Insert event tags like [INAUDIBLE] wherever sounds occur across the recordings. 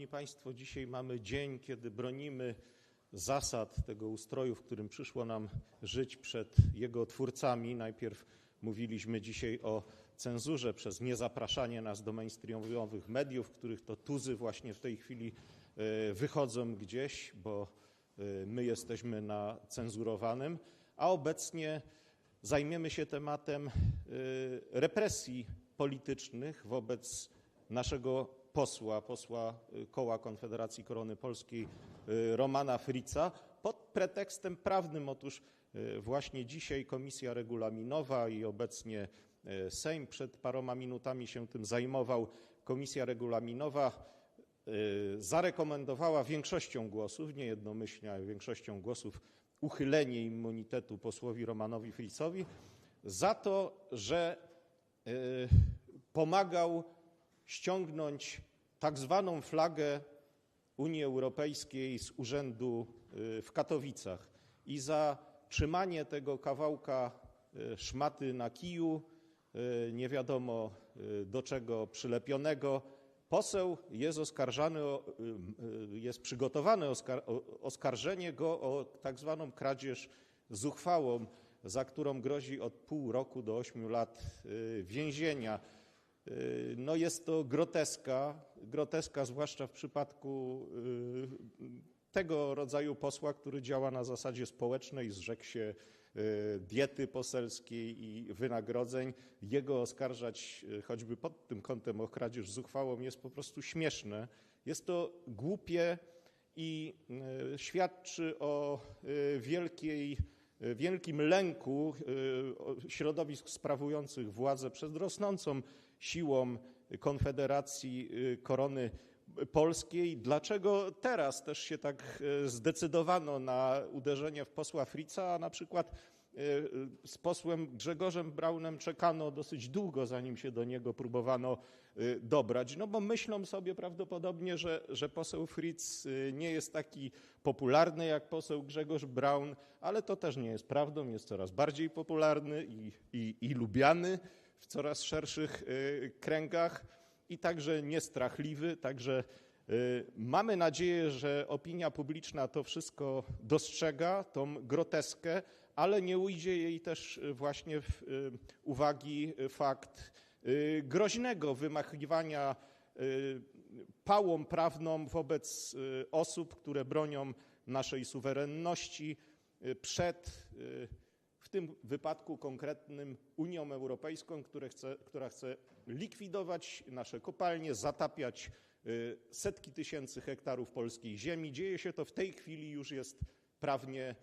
Szanowni Państwo, dzisiaj mamy dzień, kiedy bronimy zasad tego ustroju, w którym przyszło nam żyć przed jego twórcami. Najpierw mówiliśmy dzisiaj o cenzurze przez niezapraszanie nas do mainstreamowych mediów, których to tuzy właśnie w tej chwili e, wychodzą gdzieś, bo e, my jesteśmy na cenzurowanym, a obecnie zajmiemy się tematem e, represji politycznych wobec naszego posła, posła Koła Konfederacji Korony Polskiej Romana Fritza pod pretekstem prawnym. Otóż właśnie dzisiaj Komisja Regulaminowa i obecnie Sejm przed paroma minutami się tym zajmował. Komisja Regulaminowa zarekomendowała większością głosów, nie jednomyślnie, ale większością głosów uchylenie immunitetu posłowi Romanowi Fritzowi za to, że pomagał ściągnąć tak zwaną flagę Unii Europejskiej z urzędu w Katowicach i za trzymanie tego kawałka szmaty na kiju, nie wiadomo do czego przylepionego, poseł jest oskarżany, jest przygotowane oskarżenie go o tak zwaną kradzież zuchwałą, za którą grozi od pół roku do ośmiu lat więzienia. No jest to groteska, groteska zwłaszcza w przypadku tego rodzaju posła, który działa na zasadzie społecznej, zrzekł się diety poselskiej i wynagrodzeń. Jego oskarżać choćby pod tym kątem o kradzież zuchwałą jest po prostu śmieszne. Jest to głupie i świadczy o wielkiej, wielkim lęku środowisk sprawujących władzę przed rosnącą siłą Konfederacji Korony Polskiej. Dlaczego teraz też się tak zdecydowano na uderzenie w posła Fritza, a na przykład z posłem Grzegorzem Braunem czekano dosyć długo, zanim się do niego próbowano dobrać? No bo myślą sobie prawdopodobnie, że, że poseł Fritz nie jest taki popularny jak poseł Grzegorz Braun, ale to też nie jest prawdą. Jest coraz bardziej popularny i, i, i lubiany w coraz szerszych kręgach i także niestrachliwy. Także mamy nadzieję, że opinia publiczna to wszystko dostrzega, tą groteskę, ale nie ujdzie jej też właśnie w uwagi fakt groźnego wymachiwania pałą prawną wobec osób, które bronią naszej suwerenności przed w tym wypadku konkretnym Unią Europejską, chce, która chce likwidować nasze kopalnie, zatapiać setki tysięcy hektarów polskiej ziemi. Dzieje się to w tej chwili, już jest prawnie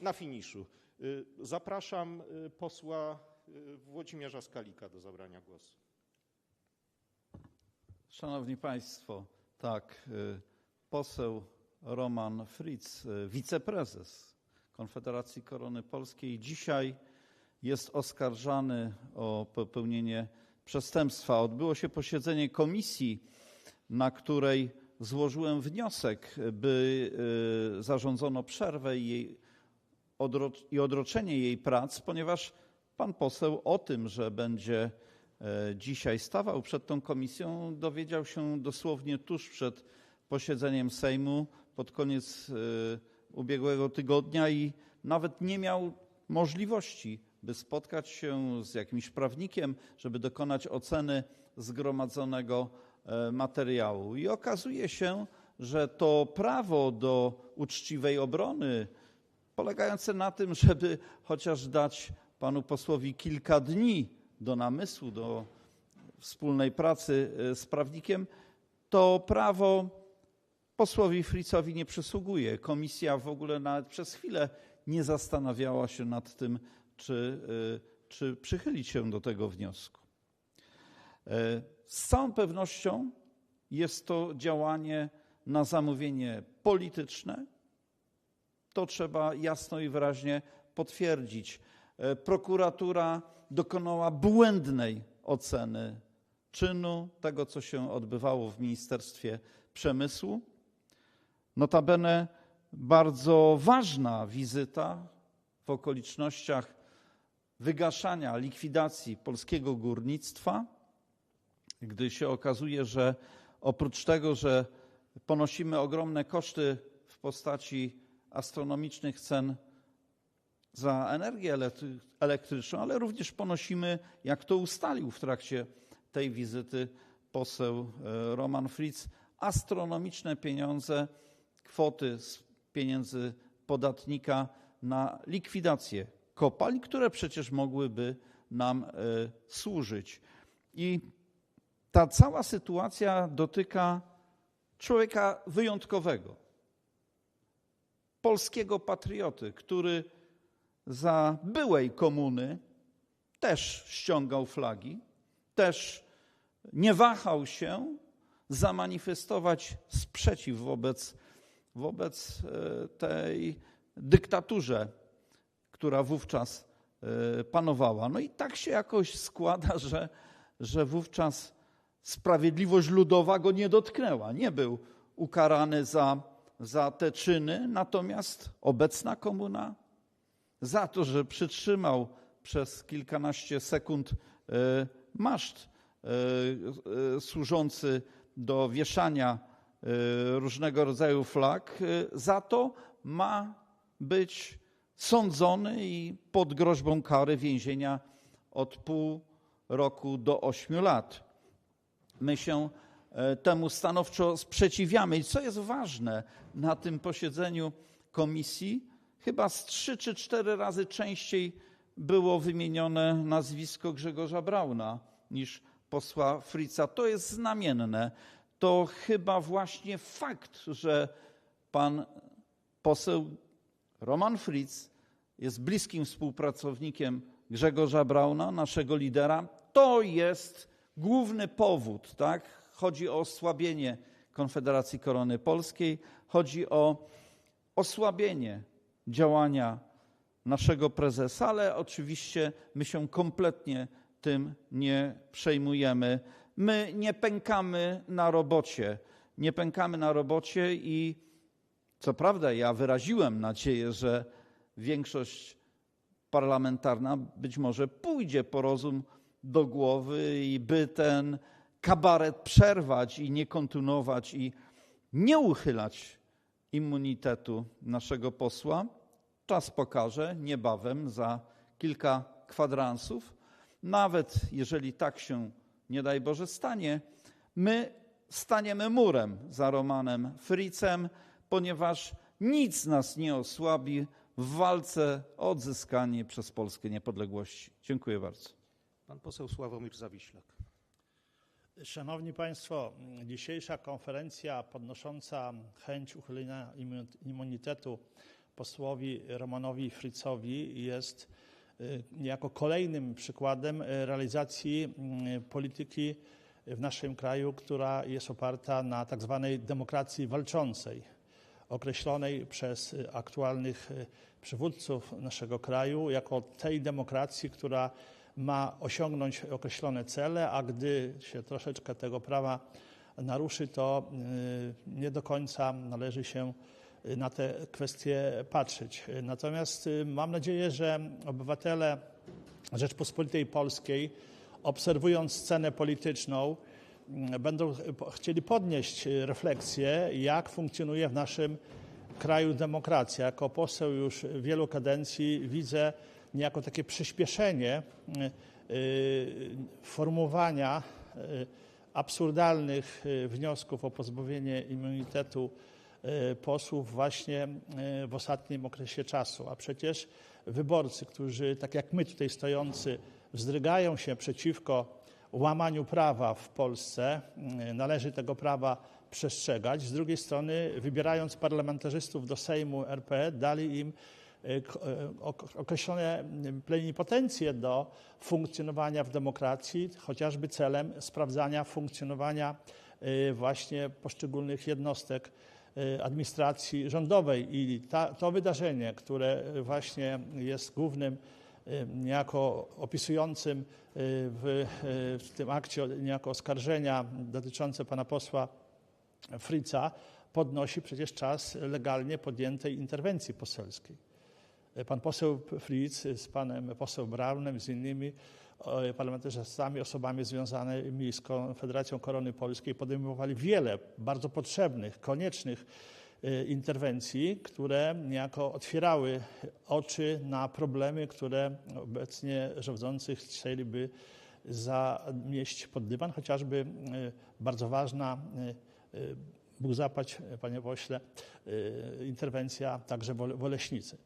na finiszu. Zapraszam posła Włodzimierza Skalika do zabrania głosu. Szanowni Państwo, tak, poseł Roman Fritz, wiceprezes Konfederacji Korony Polskiej, dzisiaj jest oskarżany o popełnienie przestępstwa. Odbyło się posiedzenie komisji, na której złożyłem wniosek, by zarządzono przerwę i, jej i odroczenie jej prac, ponieważ pan poseł o tym, że będzie dzisiaj stawał przed tą komisją, dowiedział się dosłownie tuż przed posiedzeniem Sejmu, pod koniec ubiegłego tygodnia i nawet nie miał możliwości, by spotkać się z jakimś prawnikiem, żeby dokonać oceny zgromadzonego materiału. I okazuje się, że to prawo do uczciwej obrony, polegające na tym, żeby chociaż dać panu posłowi kilka dni do namysłu, do wspólnej pracy z prawnikiem, to prawo posłowi Fritzowi nie przysługuje. Komisja w ogóle nawet przez chwilę nie zastanawiała się nad tym, czy, czy przychylić się do tego wniosku. Z całą pewnością jest to działanie na zamówienie polityczne. To trzeba jasno i wyraźnie potwierdzić. Prokuratura dokonała błędnej oceny czynu, tego co się odbywało w Ministerstwie Przemysłu. Notabene bardzo ważna wizyta w okolicznościach wygaszania, likwidacji polskiego górnictwa, gdy się okazuje, że oprócz tego, że ponosimy ogromne koszty w postaci astronomicznych cen za energię elektryczną, ale również ponosimy, jak to ustalił w trakcie tej wizyty poseł e, Roman Fritz, astronomiczne pieniądze, kwoty z pieniędzy podatnika na likwidację kopalń, które przecież mogłyby nam e, służyć. I ta cała sytuacja dotyka człowieka wyjątkowego, polskiego patrioty, który za byłej komuny też ściągał flagi, też nie wahał się zamanifestować sprzeciw wobec, wobec e, tej dyktaturze, która wówczas e, panowała. No i tak się jakoś składa, [LAUGHS] że, że wówczas sprawiedliwość ludowa go nie dotknęła. Nie był ukarany za, za te czyny, natomiast obecna komuna za to, że przytrzymał przez kilkanaście sekund e, maszt służący do wieszania różnego rodzaju flag, za to ma być sądzony i pod groźbą kary więzienia od pół roku do ośmiu lat. My się temu stanowczo sprzeciwiamy. I co jest ważne na tym posiedzeniu komisji, chyba z trzy czy cztery razy częściej było wymienione nazwisko Grzegorza Brauna niż posła Fritza. To jest znamienne. To chyba właśnie fakt, że pan poseł Roman Fritz jest bliskim współpracownikiem Grzegorza Brauna, naszego lidera, to jest główny powód, tak? Chodzi o osłabienie Konfederacji Korony Polskiej, chodzi o osłabienie działania naszego prezesa, ale oczywiście my się kompletnie tym nie przejmujemy. My nie pękamy na robocie. Nie pękamy na robocie i co prawda ja wyraziłem nadzieję, że większość parlamentarna być może pójdzie po rozum do głowy i by ten kabaret przerwać i nie kontynuować i nie uchylać immunitetu naszego posła. Czas pokaże niebawem, za kilka kwadransów. Nawet jeżeli tak się, nie daj Boże, stanie, my staniemy murem za Romanem Fritzem, ponieważ nic nas nie osłabi w walce o odzyskanie przez Polskę niepodległości. Dziękuję bardzo. Pan poseł Sławomir Zawiślak. Szanowni Państwo, dzisiejsza konferencja podnosząca chęć uchylenia immunitetu posłowi Romanowi Fritzowi jest niejako kolejnym przykładem realizacji y, polityki w naszym kraju, która jest oparta na tak zwanej demokracji walczącej, określonej przez aktualnych y, przywódców naszego kraju jako tej demokracji, która ma osiągnąć określone cele, a gdy się troszeczkę tego prawa naruszy, to nie do końca należy się na te kwestie patrzeć. Natomiast y, mam nadzieję, że obywatele Rzeczpospolitej Polskiej, obserwując scenę polityczną, mm, będą chcieli podnieść refleksję, jak funkcjonuje w naszym kraju demokracja. Jako poseł już wielu kadencji widzę niejako takie przyspieszenie y, y, formułowania absurdalnych wniosków o pozbawienie immunitetu posłów właśnie e, w ostatnim okresie czasu. A przecież wyborcy, którzy tak jak my tutaj stojący wzdrygają się przeciwko łamaniu prawa w Polsce, e, należy tego prawa przestrzegać. Z drugiej strony, wybierając parlamentarzystów do Sejmu RP, dali im określone plenipotencje do funkcjonowania w demokracji, chociażby celem sprawdzania funkcjonowania właśnie poszczególnych jednostek administracji rządowej i ta, to wydarzenie, które właśnie jest głównym y, niejako opisującym y, w, w tym akcie niejako oskarżenia dotyczące pana posła Fritza, podnosi przecież czas legalnie podjętej interwencji poselskiej. Pan poseł Fritz z panem poseł Braunem, z innymi e, parlamentarzystami, osobami związanymi z Konfederacją Korony Polskiej podejmowali wiele bardzo potrzebnych, koniecznych e, interwencji, które niejako otwierały oczy na problemy, które obecnie rządzących chcieliby zamieść pod dywan, chociażby e, bardzo ważna Bóg zapłać, panie pośle, interwencja także w Oleśnicy.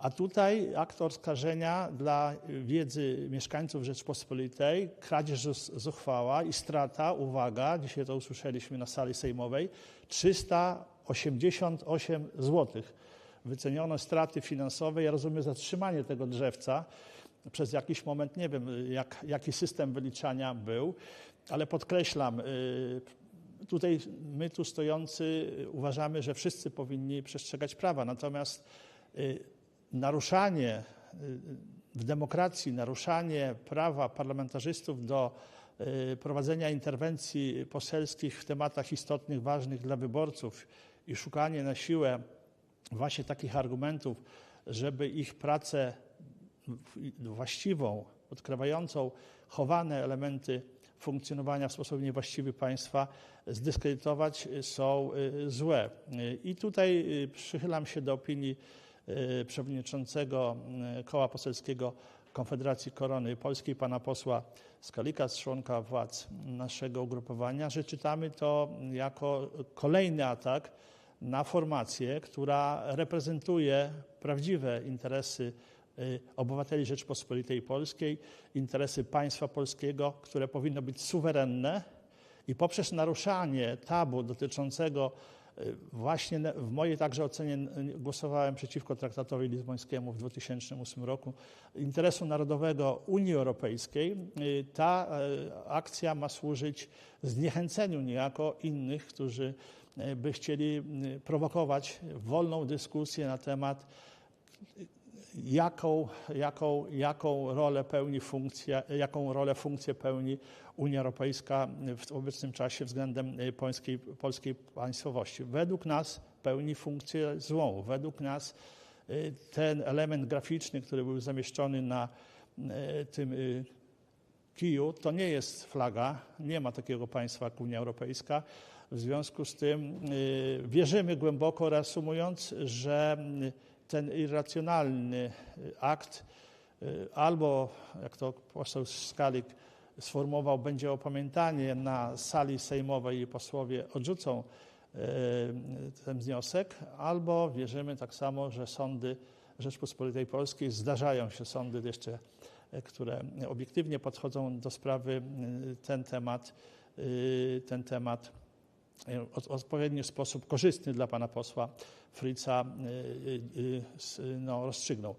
A tutaj akt oskarżenia dla wiedzy mieszkańców Rzeczpospolitej, kradzież zuchwała i strata, uwaga, dzisiaj to usłyszeliśmy na sali sejmowej, 388 zł. Wyceniono straty finansowe, ja rozumiem zatrzymanie tego drzewca przez jakiś moment, nie wiem jak, jaki system wyliczania był, ale podkreślam, y, tutaj my tu stojący uważamy, że wszyscy powinni przestrzegać prawa, natomiast y, naruszanie y, w demokracji, naruszanie prawa parlamentarzystów do y, prowadzenia interwencji poselskich w tematach istotnych, ważnych dla wyborców i szukanie na siłę właśnie takich argumentów, żeby ich pracę właściwą, odkrywającą chowane elementy funkcjonowania w sposób niewłaściwy państwa zdyskredytować są y, złe. I tutaj przychylam się do opinii Y, przewodniczącego y, Koła Poselskiego Konfederacji Korony Polskiej, pana posła Skalika, członka władz naszego ugrupowania, że czytamy to jako kolejny atak na formację, która reprezentuje prawdziwe interesy y, obywateli Rzeczpospolitej Polskiej, interesy państwa polskiego, które powinno być suwerenne i poprzez naruszanie tabu dotyczącego Właśnie w mojej także ocenie głosowałem przeciwko traktatowi lizbońskiemu w 2008 roku. Interesu narodowego Unii Europejskiej y, ta y, akcja ma służyć zniechęceniu niejako innych, którzy y, by chcieli prowokować wolną dyskusję na temat jaką, jaką, jaką rolę pełni funkcja, jaką rolę funkcję pełni Unia Europejska w obecnym czasie względem y, polskiej, polskiej państwowości. Według nas pełni funkcję złą. Według nas y, ten element graficzny, który był zamieszczony na y, tym kiju, to nie jest flaga, nie ma takiego państwa jak Unia Europejska. W związku z tym wierzymy głęboko, reasumując, że ten irracjonalny akt albo, jak to poseł Skalik sformułował, będzie opamiętanie na sali sejmowej i posłowie odrzucą e, ten wniosek, albo wierzymy tak samo, że sądy Rzeczpospolitej Polskiej, zdarzają się sądy jeszcze, które obiektywnie podchodzą do sprawy, ten temat, ten temat odpowiedni sposób korzystny dla pana posła Fritza no, rozstrzygnął.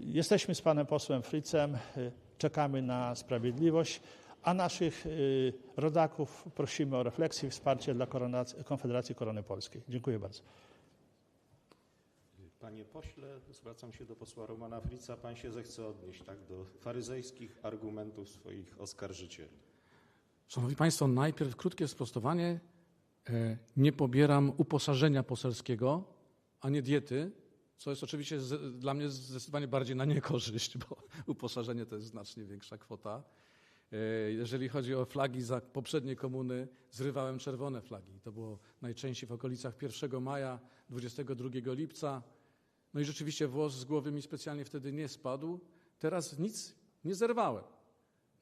Jesteśmy z panem posłem Fritzem czekamy na sprawiedliwość, a naszych rodaków prosimy o refleksję i wsparcie dla Konfederacji Korony Polskiej. Dziękuję bardzo. Panie pośle, zwracam się do posła Romana Frica. Pan się zechce odnieść tak, do faryzejskich argumentów swoich oskarżycieli. Szanowni Państwo, najpierw krótkie sprostowanie. E, nie pobieram uposażenia poselskiego, a nie diety co jest oczywiście dla mnie zdecydowanie bardziej na niekorzyść, bo [LAUGHS] uposażenie to jest znacznie większa kwota. E, jeżeli chodzi o flagi za poprzedniej komuny, zrywałem czerwone flagi. To było najczęściej w okolicach 1 maja, 22 lipca. No i rzeczywiście włos z głowy mi specjalnie wtedy nie spadł. Teraz nic nie zerwałem.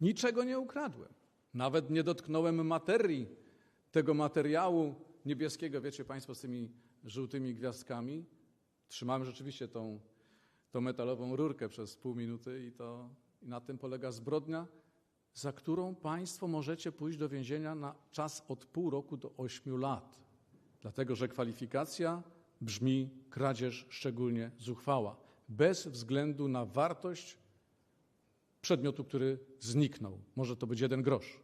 Niczego nie ukradłem. Nawet nie dotknąłem materii tego materiału niebieskiego, wiecie Państwo, z tymi żółtymi gwiazdkami. Trzymałem rzeczywiście tą, tą metalową rurkę przez pół minuty i, to, i na tym polega zbrodnia, za którą Państwo możecie pójść do więzienia na czas od pół roku do ośmiu lat. Dlatego, że kwalifikacja brzmi kradzież szczególnie zuchwała, bez względu na wartość przedmiotu, który zniknął. Może to być jeden grosz.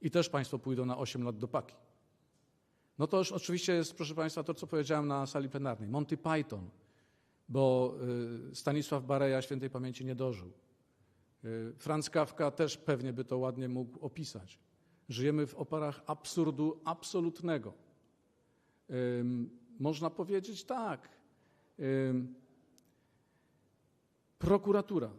I też Państwo pójdą na 8 lat do paki. No to już oczywiście jest, proszę Państwa, to co powiedziałem na sali plenarnej. Monty Python bo y, Stanisław Bareja świętej pamięci nie dożył. Y, Franz Kafka też pewnie by to ładnie mógł opisać. Żyjemy w oparach absurdu absolutnego. Można powiedzieć tak. prokuratura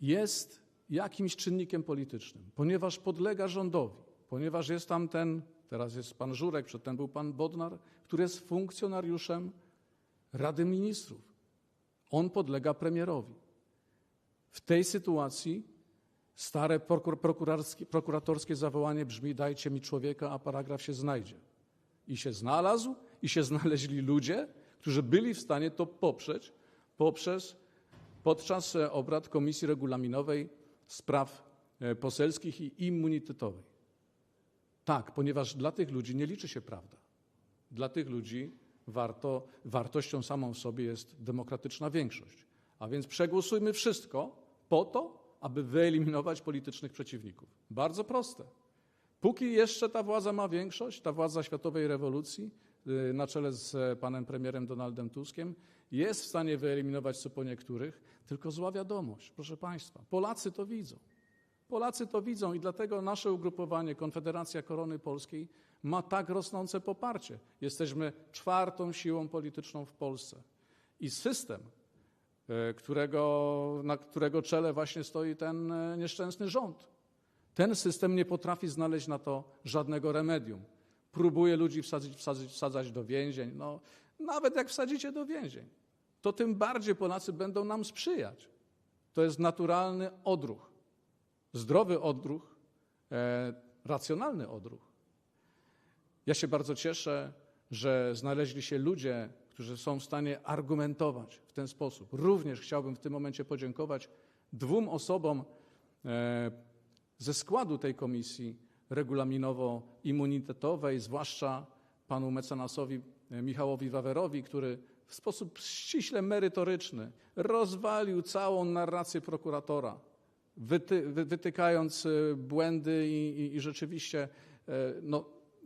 jest jakimś czynnikiem politycznym, ponieważ podlega rządowi, ponieważ jest tam ten, teraz jest pan Żurek, przedtem był pan Bodnar, który jest funkcjonariuszem Rady Ministrów. On podlega premierowi. W tej sytuacji stare prokuratorskie zawołanie brzmi: dajcie mi człowieka, a paragraf się znajdzie. I się znalazł, i się [LAUGHS] znaleźli ludzie, którzy byli w stanie to poprzeć poprzez podczas e, obrad Komisji Regulaminowej Spraw e, Poselskich i Immunitetowej. Tak, ponieważ dla tych ludzi nie liczy się prawda. Dla tych ludzi warto, wartością samą w sobie jest demokratyczna większość. A więc przegłosujmy wszystko po to, aby wyeliminować politycznych przeciwników. Bardzo proste. Póki jeszcze ta władza ma większość, ta władza światowej rewolucji y, na czele z e, panem premierem Donaldem Tuskiem jest w stanie wyeliminować co po niektórych, tylko zła wiadomość, proszę państwa, Polacy to widzą. Polacy to widzą i dlatego nasze ugrupowanie Konfederacja Korony Polskiej ma tak rosnące poparcie. Jesteśmy czwartą siłą polityczną w Polsce. I system, e, którego, na którego czele właśnie stoi ten e, nieszczęsny rząd, ten system nie potrafi znaleźć na to żadnego remedium. Próbuje ludzi wsadzić, wsadzić, wsadzać do więzień. No, nawet jak wsadzicie do więzień, to tym bardziej Polacy będą nam sprzyjać. To jest naturalny odruch. Zdrowy odruch, e, racjonalny odruch. Ja się bardzo cieszę, że znaleźli się ludzie, którzy są w stanie argumentować w ten sposób. Również chciałbym w tym momencie podziękować dwóm osobom e, ze składu tej komisji regulaminowo-immunitetowej, zwłaszcza panu mecenasowi e, Michałowi Wawerowi, który w sposób ściśle merytoryczny rozwalił całą narrację prokuratora, wyty, wy, wytykając e, błędy i, i, i rzeczywiście e, no,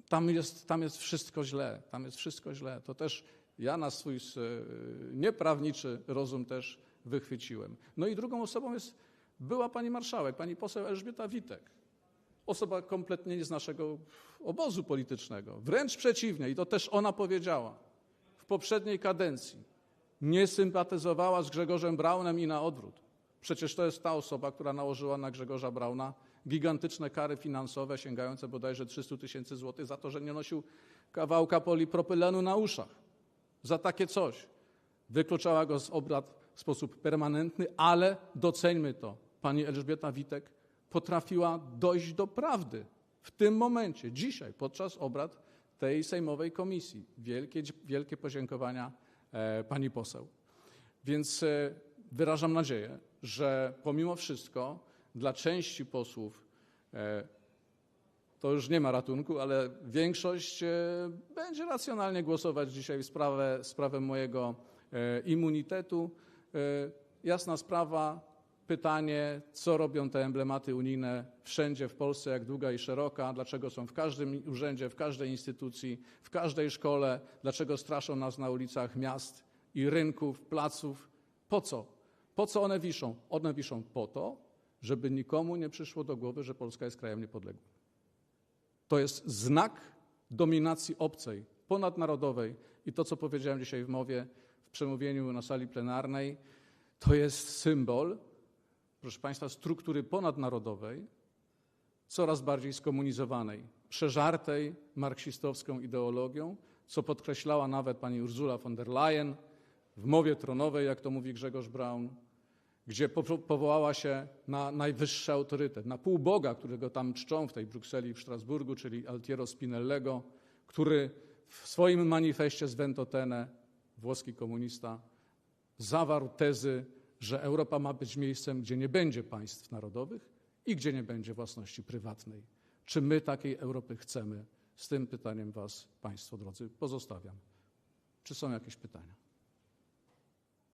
tam, jest, tam jest wszystko źle. Tam jest wszystko źle. To też ja na swój e, nieprawniczy rozum też wychwyciłem. No i drugą osobą jest była pani marszałek, pani poseł Elżbieta Witek. Osoba kompletnie nie z naszego obozu politycznego. Wręcz przeciwnie, i to też ona powiedziała w poprzedniej kadencji. Nie sympatyzowała z Grzegorzem Braunem i na odwrót. Przecież to jest ta osoba, która nałożyła na Grzegorza Brauna gigantyczne kary finansowe sięgające bodajże 300 tysięcy złotych za to, że nie nosił kawałka polipropylenu na uszach. Za takie coś. Wykluczała go z obrad w sposób permanentny, ale doceńmy to. Pani Elżbieta Witek potrafiła dojść do prawdy w tym momencie, dzisiaj, podczas obrad tej sejmowej komisji. Wielkie, wielkie podziękowania e, pani poseł. Więc e, wyrażam nadzieję, że pomimo wszystko dla części posłów e, to już nie ma ratunku, ale większość e, będzie racjonalnie głosować dzisiaj w sprawę, sprawę mojego e, immunitetu. Jasna sprawa, pytanie, co robią te emblematy unijne wszędzie w Polsce, jak długa i szeroka, dlaczego są w każdym urzędzie, w każdej instytucji, w każdej szkole, dlaczego straszą nas na ulicach miast i rynków, placów. Po co? Po co one wiszą? One wiszą po to, żeby nikomu nie przyszło do głowy, że Polska jest krajem niepodległym. To jest znak dominacji obcej, ponadnarodowej i to, co powiedziałem dzisiaj w mowie, w przemówieniu na sali plenarnej, to jest symbol, proszę Państwa, struktury ponadnarodowej, coraz bardziej skomunizowanej, przeżartej marksistowską ideologią, co podkreślała nawet pani Ursula von der Leyen w mowie tronowej, jak to mówi Grzegorz Braun, gdzie powołała się na najwyższy autorytet, na półboga, którego tam czczą w tej Brukseli i w Strasburgu, czyli Altiero Spinellego, który w swoim manifestie z Ventotene, włoski komunista, zawarł tezy, że Europa ma być miejscem, gdzie nie będzie państw narodowych i gdzie nie będzie własności prywatnej. Czy my takiej Europy chcemy? Z tym pytaniem Was, Państwo drodzy, pozostawiam. Czy są jakieś pytania?